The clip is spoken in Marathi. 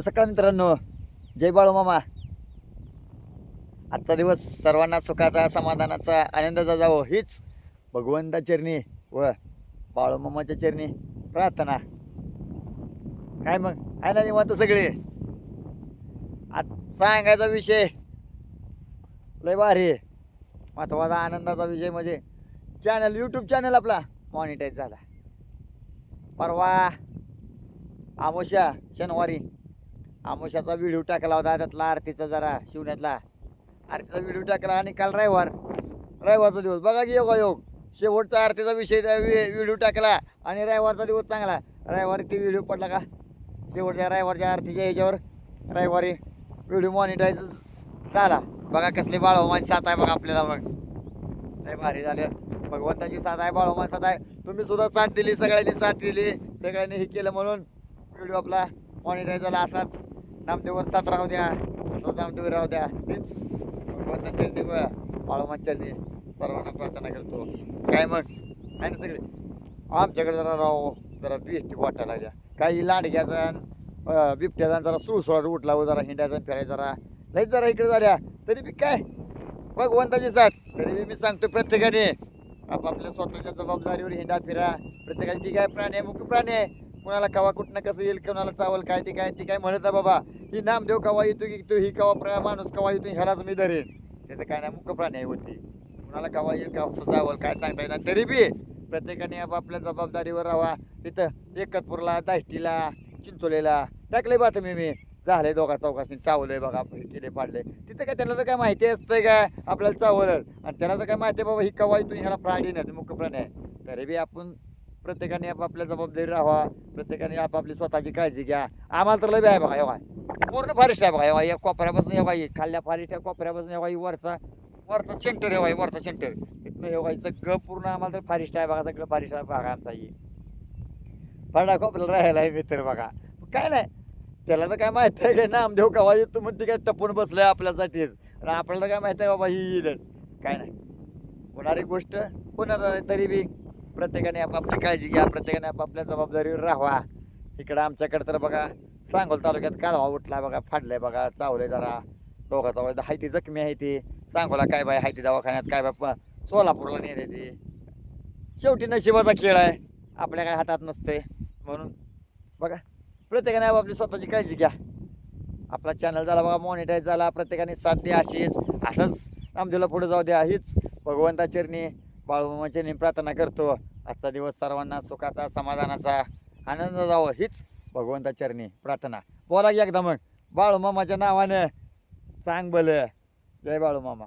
सकाळ मित्रांनो. जय बाळू मामा. आजचा दिवस सर्वांना सुखाचा समाधानाचा आनंदाचा जावो हीच भगवंता चरणी व बाळू मामाच्या चरणी प्रार्थना. काय मग? आहे ना निवांत सगळे? आज सांगायचा विषय. लय भारी. महत्त्वाचा महत्त्वाचा आनंदाचा विषय म्हणजे चॅनल यूट्यूब चॅनल आपला मॉनिटाईज झाला. परवा आमोशा शनिवारी आमोशाचा व्हिडिओ टाकला होता त्यातला आरतीचा जरा शिवण्यातला. आरतीचा व्हिडिओ टाकला आणि काल रविवार. रविवारचा दिवस. बघा की योगायोग योग. शेवटचा आरतीचा विषय व्हिडिओ टाकला आणि रविवारचा दिवस चांगला. रविवारी ती व्हिडिओ पडला का? शेवटच्या रविवारच्या आरतीच्या याच्यावर रविवारी व्हिडिओ मॉनिटाईज झाला. बघा कसले बाळोमाची साथ आहे बघा आपल्याला मग नाही भारी झाले. भगवंताची साथ आहे बाळोमान साथ आहे. तुम्ही सुद्धा साथ दिली सगळ्यांनी साथ दिली. सगळ्यांनी हे केलं म्हणून व्हिडिओ आपला मॉनिटाईज झाला असाच. नामदेवर साथ राहू द्या. असंच नामदेवर राहू द्या. तेच भगवंता चरणी व बाळोमा चरणी सर्वांना प्रार्थना करतो. काय मग? आहे ना सगळे? आमच्याकडे जरा राव जरा बेस्टी वाटायला लागल्या. काही लांडग्या जण बिबट्या जण जरा सुळसुळाट उठला व जरा हिंड्या जण फिरायचा जरा. लई जरा इकडे झाल्या. तरी बी काय? भगवंताची साथ तरी बी मी सांगतो प्रत्येकाने आपापल्या स्वतःच्या जबाबदारीवर हिंडा फिरा. प्रत्येकाने काय प्राणी आहे मुख्य प्राणी आहे. कुणाला कवा कुठनं कसं येईल कोणाला चावल काय ते काय ते काय म्हणत नाही बाबा. ही नामदेव कवा येतो की तो ही कवा प्रा माणूस कवा येतो ह्यालाच मी धरेन. त्याचं काय नाही मुख्य प्राणी होती कुणाला कवा येईल का कसं चावल काय सांगता येणार तरी बी प्रत्येकाने आपापल्या जबाबदारीवर राहा तिथं एकतपूरला दाष्टीला चिंचोलेला टाकले बातमी मी झाले दोघा चौकाशी चावलंय बघा केले पाडले तिथं काय त्याला तर काय माहिती असतंय काय आपल्याला चावलं आणि त्याला तर काय माहिती आहे बाबा ही कवा इथून ह्याला प्राणी नाही मुख्य प्राणी आहे. तरी बी आपण प्रत्येकाने आपापल्या जबाबदारी राहा प्रत्येकाने आपापली स्वतःची काळजी घ्या. आम्हाला तर लय आहे बघा एव्हा पूर्ण फॉरेस्ट आहे बघा एव्हा या कोपऱ्यापासून एव्हा खाल्ल्या फॉरेस्ट कोपऱ्यापासून एव्हा ही वरचा वरचा सेंटर एव्हा वरचा सेंटर इथनं एव्हा सगळं पूर्ण आम्हाला तर फॉरेस्ट आहे बघा सगळं फॉरेस्ट आहे बघा आमचा ही. फडा कोपऱ्याला राहायला आहे मित्र बघा. काय नाही. त्याला तर काय माहिती आहे काय नामदेव कवा येतो म्हणते काय टपून बसलं आहे आपल्यासाठीच आणि आपल्याला काय माहिती आहे बाबा ही येईलच. काय नाही. होणारी गोष्ट होणार तरी बी. प्रत्येकाने आपापली काळजी घ्या प्रत्येकाने आपापल्या जबाबदारीवर राहावा. इकडं आमच्याकडे तर बघा सांगोल तालुक्यात कालवा उठला बघा फाडलाय बघा चावलंय जरा. दोघाचा वय हाय ती जखमी आहे ती. सांगोला काय बाय हायती दवाखान्यात काय बाय सोलापूरला नेले ती. शेवटी नशिबाचा खेळ आहे. आपल्या काय हातात नसते म्हणून बघा प्रत्येकाने आपापली स्वतःची काळजी घ्या. आपला चॅनल झाला बघा मॉनिटाईज झाला प्रत्येकाने साथ द्या अशीच. असंच नामदेवला पुढे जाऊ द्या हीच भगवंता चरणी बाळूमामा चरणी प्रार्थना करतो. आजचा दिवस सर्वांना सुखाचा समाधानाचा आनंद जावं हीच भगवंता चरणी प्रार्थना. बोला की एकदा मग. बाळूमामाच्या नावानं. चांग भलं जय बाळूमामा.